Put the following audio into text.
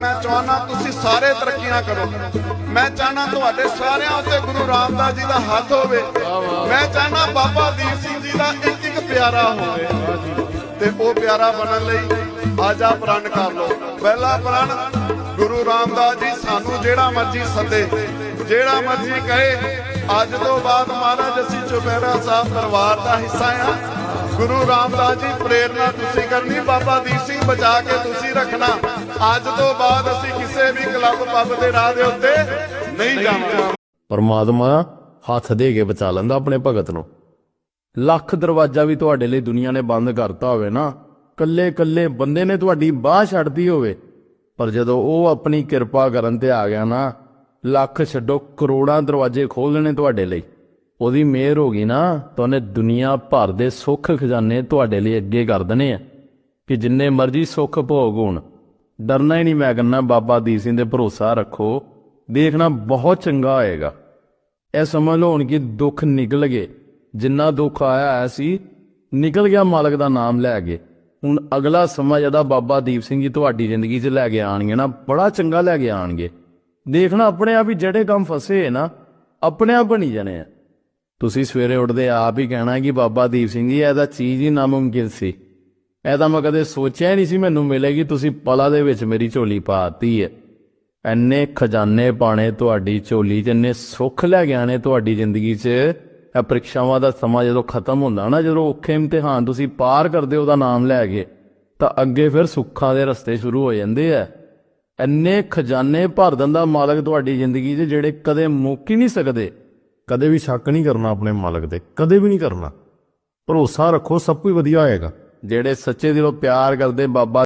ਮੈਂ ਚਾਹਨਾ ਤੁਸੀਂ ਸਾਰੇ ਤਰੱਕੀਆਂ ਕਰੋ। ਮੈਂ ਚਾਹਨਾ ਤੁਹਾਡੇ ਸਾਰਿਆਂ ਉੱਤੇ ਗੁਰੂ ਰਾਮਦਾਸ ਜੀ ਦਾ ਹੱਥ ਹੋਵੇ। ਮੈਂ ਚਾਹਨਾ ਬਾਬਾ ਦੀਪ ਸਿੰਘ ਜੀ ਦਾ ਇੱਕ ਇੱਕ ਪਿਆਰਾ ਹੋਵੇ। ਤੇ ਉਹ ਪਿਆਰਾ ਬਣਨ ਲਈ ਆਜਾ ਪ੍ਰਣ ਕਰ ਲਓ। ਪਹਿਲਾ ਪ੍ਰਣ, ਗੁਰੂ ਰਾਮਦਾਸ ਜੀ ਸਾਨੂੰ ਜਿਹੜਾ ਮਰਜ਼ੀ ਸੱਦੇ। ਜਿਹੜਾ ਮਰਜ਼ੀ ਕਹੇ। ਅੱਜ ਤੋਂ ਬਾਅਦ ਮਹਾਰਾਜ ਅਸੀਂ ਚੁਪਹਿਰਾ ਸਾਹਿਬ ਦਰਬਾਰ ਦਾ ਹਿੱਸਾ ਆ ਗੁਰੂ ਰਾਮਦਾਸ ਜੀ ਪ੍ਰੇਰਣਾ ਤੁਸੀਂ ਕਰਨੀ, ਬਾਬਾ ਦੀਪ ਸਿੰਘ ਬਚਾ ਕੇ ਤੁਸੀਂ ਰੱਖਣਾ। ਅੱਜ ਤੋਂ ਬਾਅਦ ਅਸੀਂ ਕਿਸੇ ਵੀ ਕਲੱਬ ਪੱਬ ਦੇ ਰਾਹ ਦੇ ਉੱਤੇ ਨਹੀਂ ਜਾਵਾਂਗੇ। ਪਰਮਾਤਮਾ ਹੱਥ ਦੇ ਕੇ ਬਚਾ ਲੈਂਦਾ ਆਪਣੇ ਭਗਤ ਨੂੰ। ਲੱਖ ਦਰਵਾਜ਼ਾ ਵੀ ਤੁਹਾਡੇ ਲਈ ਦੁਨੀਆ ਨੇ ਬੰਦ ਕਰਤਾ ਹੋਵੇ ਨਾ ਕੱਲੇ ਕੱਲੇ ਬੰਦੇ ਨੇ ਤੁਹਾਡੀ ਬਾਹ ਛੱਡਦੀ ਹੋਵੇ ਪਰ ਜਦੋਂ ਉਹ ਆਪਣੀ ਕਿਰਪਾ ਕਰਨ ਤੇ ਆ ਗਿਆ ਨਾ ਲੱਖ ਛੱਡੋ ਕਰੋੜਾਂ ਦਰਵਾਜ਼ੇ ਖੋਲ ਦੇਣੇ ਤੁਹਾਡੇ ਲਈ। ਉਹਦੀ ਮਿਹਰ ਹੋ ਗਈ ਨਾ ਤਾਂ ਉਹਨੇ ਦੁਨੀਆ ਭਰ ਦੇ ਸੁੱਖ ਖਜ਼ਾਨੇ ਤੁਹਾਡੇ ਲਈ ਅੱਗੇ ਕਰ ਦੇਣੇ ਆ ਕਿ ਜਿੰਨੇ ਮਰਜ਼ੀ ਸੁੱਖ ਭੋਗ ਹੋਣ। ਡਰਨਾ ਹੀ ਨਹੀਂ, ਮੈਂ ਕਹਿੰਦਾ ਬਾਬਾ ਦੀਪ ਸਿੰਘ ਦੇ ਭਰੋਸਾ ਰੱਖੋ। ਦੇਖਣਾ ਬਹੁਤ ਚੰਗਾ ਹੋਏਗਾ। ਇਹ ਸਮਝ ਲਓ ਹੁਣ ਕਿ ਦੁੱਖ ਨਿਕਲ ਗਏ। ਜਿੰਨਾ ਦੁੱਖ ਆਇਆ ਹੋਇਆ ਸੀ, ਨਿਕਲ ਗਿਆ ਮਾਲਕ ਦਾ ਨਾਮ ਲੈ ਕੇ। ਹੁਣ ਅਗਲਾ ਸਮਾਂ ਜਿਹਦਾ ਬਾਬਾ ਦੀਪ ਸਿੰਘ ਜੀ ਤੁਹਾਡੀ ਜ਼ਿੰਦਗੀ 'ਚ ਲੈ ਕੇ ਆਣਗੇ ਨਾ, ਬੜਾ ਚੰਗਾ ਲੈ ਕੇ ਆਣਗੇ ਦੇਖਣਾ ਆਪਣੇ ਆਪ ਹੀ ਜਿਹੜੇ ਕੰਮ ਫਸੇ ਹੈ ਨਾ, ਆਪਣੇ ਆਪ ਬਣੀ ਜਾਣੇ ਆ। ਤੁਸੀਂ ਸਵੇਰੇ ਉੱਠਦੇ ਆਪ ਹੀ ਕਹਿਣਾ ਕਿ ਬਾਬਾ ਦੀਪ ਸਿੰਘ ਜੀ, ਇਹਦਾ ਚੀਜ਼ ਹੀ ਨਾਮੁਮਕਿਨ ਸੀ। ਇਹ ਤਾਂ ਮੈਂ ਕਦੇ ਸੋਚਿਆ ਨਹੀਂ ਸੀ ਮੈਨੂੰ ਮਿਲੇਗੀ, ਤੁਸੀਂ ਪਲਾ ਦੇ ਵਿੱਚ ਮੇਰੀ ਝੋਲੀ ਪਾਤੀ ਹੈ ਐਨੇ ਖਜ਼ਾਨੇ ਪਾਣੇ ਤੁਹਾਡੀ ਝੋਲੀ 'ਚ, ਇੰਨੇ ਸੁੱਖ ਲੈ ਕੇ ਆਣੇ ਤੁਹਾਡੀ ਜ਼ਿੰਦਗੀ 'ਚ। ਇਹ ਪ੍ਰੀਖਿਆਵਾਂ ਦਾ ਸਮਾਂ ਜਦੋਂ ਖਤਮ ਹੁੰਦਾ ਨਾ, ਜਦੋਂ ਔਖੇ ਇਮਤਿਹਾਨ ਤੁਸੀਂ ਪਾਰ ਕਰਦੇ ਹੋ ਉਹਦਾ ਨਾਮ ਲੈ ਕੇ, ਤਾਂ ਅੱਗੇ ਫਿਰ ਸੁੱਖਾਂ ਦੇ ਰਸਤੇ ਸ਼ੁਰੂ ਹੋ ਜਾਂਦੇ ਆ। ਇੰਨੇ ਖਜ਼ਾਨੇ ਭਰ ਦਿੰਦਾ ਮਾਲਕ ਤੁਹਾਡੀ ਜ਼ਿੰਦਗੀ 'ਚ, ਜਿਹੜੇ ਕਦੇ ਮੁੱਕ ਹੀ ਨਹੀਂ ਸਕਦੇ। ਕਦੇ ਵੀ ਸ਼ੱਕ ਨਹੀਂ ਕਰਨਾ ਆਪਣੇ ਮਾਲਕ ਤੇ ਕਦੇ ਵੀ ਨਹੀਂ ਕਰਨਾ। ਭਰੋਸਾ ਰੱਖੋ, ਸਭ ਕੁਝ ਵਧੀਆ ਹੋਏਗਾ। ਜਿਹੜੇ ਸੱਚੇ ਦਿਲੋਂ ਪਿਆਰ ਕਰਦੇ ਬਾਬਾ